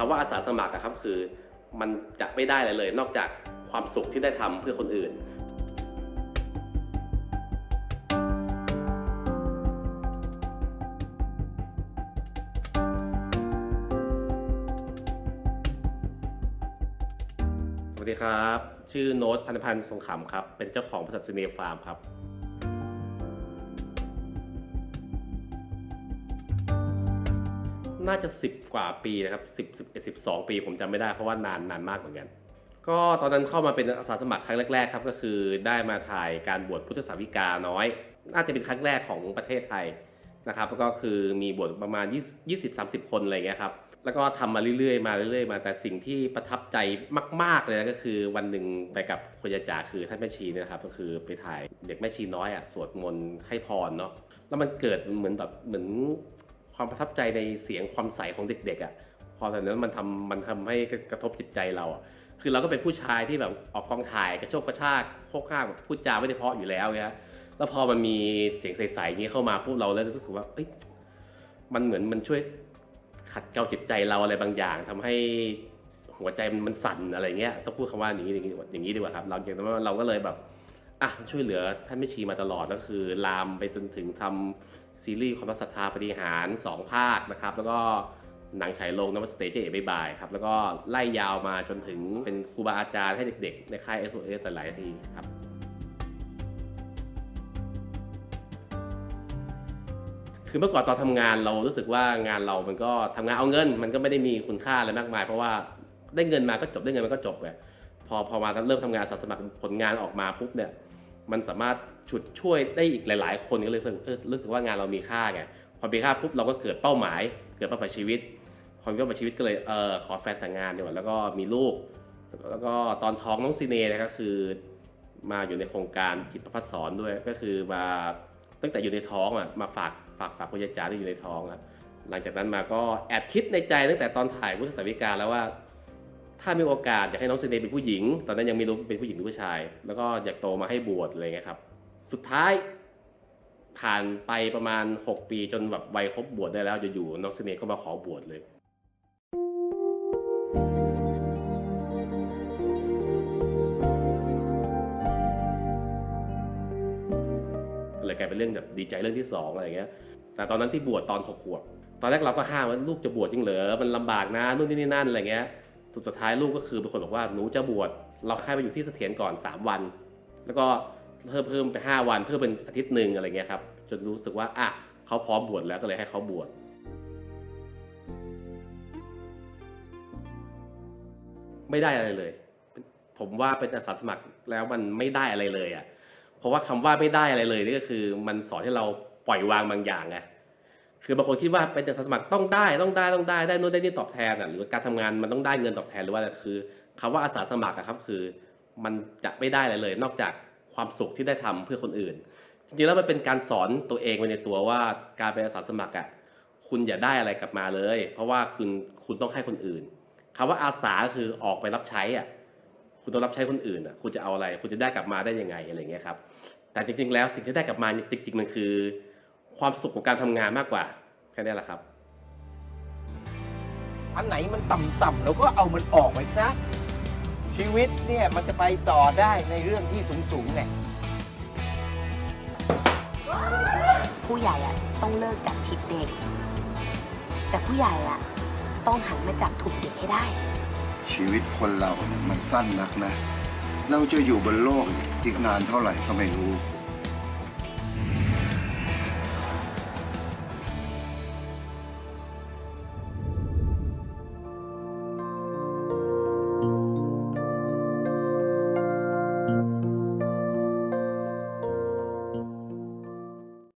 คำว่าอาสาสมัครอะครับคือ มันจะไม่ได้อะไรเลย นอกจากความสุขที่ได้ทำเพื่อคนอื่น สวัสดีครับ ชื่อโน้ตพันธพันธ์สงขำครับ เป็นเจ้าของบริษัทซีเนฟาร์มครับ น่าจะ 10 กว่าปีนะครับ10 11 12 ปีผมจำไม่ได้เพราะว่านานนานมากเหมือนกัน ก็ตอนนั้นเข้ามาเป็นอาสาสมัครครั้งแรกๆครับก็คือได้มาถ่ายการบวชพุทธสาวิกาน้อย น่าจะเป็นครั้งแรกของประเทศไทยนะครับแล้วก็คือมีบวชประมาณ 20 30 คนอะไรเงี้ยครับแล้วก็ทำมาเรื่อยๆมาเรื่อยๆ มาแต่สิ่งที่ประทับใจมาก ๆเลยนะก็คือวันหนึ่งไปกับคุณยาจ๋าคือท่านแม่ชีนะครับ ก็คือไปถ่ายเด็กแม่ชีน้อยอะสวดมนต์ให้พรเนาะแล้วมันเกิดเหมือนแบบเหมือน ความประทับใจในเสียงความใสของเด็กๆอะพอตอนนั้นมันทำมันทำให้กระทบจิตใจเราอะคือเราก็เป็นผู้ชายที่แบบออกกองถ่ายกระโชกกระชากโคกข้างแบบพูดจาไม่ได้เพราะอยู่แล้วเนี่ยแล้วพอมันมีเสียงใสๆนี้เข้ามาปุ๊บเราเลยรู้สึกว่าเอ้ยมันเหมือนมันช่วยขัดเกลาจิตใจเราอะไรบางอย่างทำให้หัวใจมันมันสั่นอะไรเงี้ยต้องพูดคำว่าอย่างนี้อย่างนี้อย่างนี้ดีกว่าครับ เราอย่างนั้นเราก็เลยแบบอะช่วยเหลือท่านไม่ชีมาตลอดก็คือ ลามไปจนถึงทำ ซีรีส์ความรักศรัทธาปฏิหาร2ภาคนะครับ แล้วก็หนังฉายลงนวัตสเตจเอ๋บายครับแล้วก็ไล่ยาวมาจนถึงเป็นครูบาอาจารย์ให้เด็กๆ ในค่าย SOS หลายๆทีครับคือเมื่อก่อนตอนทำงานเรารู้สึกว่างานเรามันก็ทำงานเอาเงิน มันก็ไม่ได้มีคุณค่าอะไรมากมาย เพราะว่าได้เงินมาก็จบได้เงินมันก็จบไปพอพอมาเริ่มทำงานสาสมัครผลงานออกมาปุ๊บเนี่ย มันสามารถฉุดช่วยได้อีกหลาย ๆ คนก็เลยรู้สึกว่างานเรามีค่าไงพอมีค่าปุ๊บเราก็เกิดเป้าหมาย เกิดเป้าหมายชีวิตพอมีเป้าหมายชีวิตก็เลยเออขอแฟนแต่งงานดีกว่าแล้วก็มีลูก แล้วก็ตอนท้องน้องซีเน่นยก็คือ มาอยู่ในโครงการจิตประพัฒสอนด้วยก็คือมาตั้งแต่อยู่ในท้องอะมาฝากฝากฝากคุณยายจ๋าที่อยู่ในท้องอะหลังจากนั้นมาก็แอบคิดในใจตั้งแต่ตอนถ่ายพุทธสาวิกาแล้วว่า ถ้ามีโอกาสอยากให้น้องซีเนเป็นผู้หญิง ตอนนั้นยังไม่รู้เป็นผู้หญิงหรือผู้ชาย แล้วก็อยากโตมาให้บวชอะไรเงี้ยครับ สุดท้ายผ่านไปประมาณ 6 ปีจนแบบวัยครบบวชได้แล้วอยู่ๆน้องซีเนก็มาขอบวชเลยเลยกลายเป็นเรื่องแบบดีใจเรื่องที่สองอะไรเงี้ย แต่ตอนนั้นที่บวชตอนหกขวบ ตอนแรกเราก็ห้ามว่าลูกจะบวชจริงเหรอ มันลำบากนะนู่นนี่นี่นั่นอะไรเงี้ย สุดสุดท้ายลูกก็คือเป็นคนบอกว่าหนูจะบวชเราให้ไปอยู่ที่เสถียรก่อน 3 วัน แล้วก็เพิ่มเพิ่มไป 5 วันเพิ่มเป็นอาทิตย์หนึ่งอะไรเงี้ยครับจนรู้สึกว่าอะเขาพร้อมบวชแล้วก็เลยให้เขาบวชไม่ได้อะไรเลย ผมว่าเป็นอาสาสมัครแล้วมันไม่ได้อะไรเลยอะเพราะว่าคำว่าไม่ได้อะไรเลยนี่ก็คือ มันสอนให้เราปล่อยวางบางอย่างไง คือบางคนคิดว่าเป็นอาสาสมัครต้องได้ต้องได้ต้องได้ได้นู่นได้นี่ตอบแทนอะหรือว่าการทำงานมันต้องได้เงินตอบแทนหรือว่าคือคำว่าอาสาสมัครอะครับคือ มันจะไม่ได้อะไรเลย นอกจากความสุขที่ได้ทำเพื่อคนอื่น จริงๆแล้วมันเป็นการสอนตัวเองไปในตัวว่าการเป็นอาสาสมัครอะคุณอย่าได้อะไรกลับมาเลย เพราะว่าคุณคุณต้องให้คนอื่นคำว่าอาสาก็คือออกไปรับใช้อะคุณต้องรับใช้คนอื่นอะคุณจะเอาอะไร คุณจะได้กลับมาได้ยังไงอะไรเงี้ยครับแต่จริงๆ แล้วสิ่งที่ได้กลับมาจริงๆมันคือ ความสุขของการทำงานมากกว่าแค่นี้แหละครับ อันไหนมันต่ำๆเราก็เอามันออกไปซะชีวิตเนี่ยมันจะไปต่อได้ในเรื่องที่สูงๆเนี่ยผู้ใหญ่อะต้องเลิกจับผิดเด็ก แต่ผู้ใหญ่อะต้องหันมาจับถูกเด็กให้ได้ ชีวิตคนเราเนี่ยมันสั้นนักนะ เราจะอยู่บนโลกอีกนานเท่าไหร่ก็ไม่รู้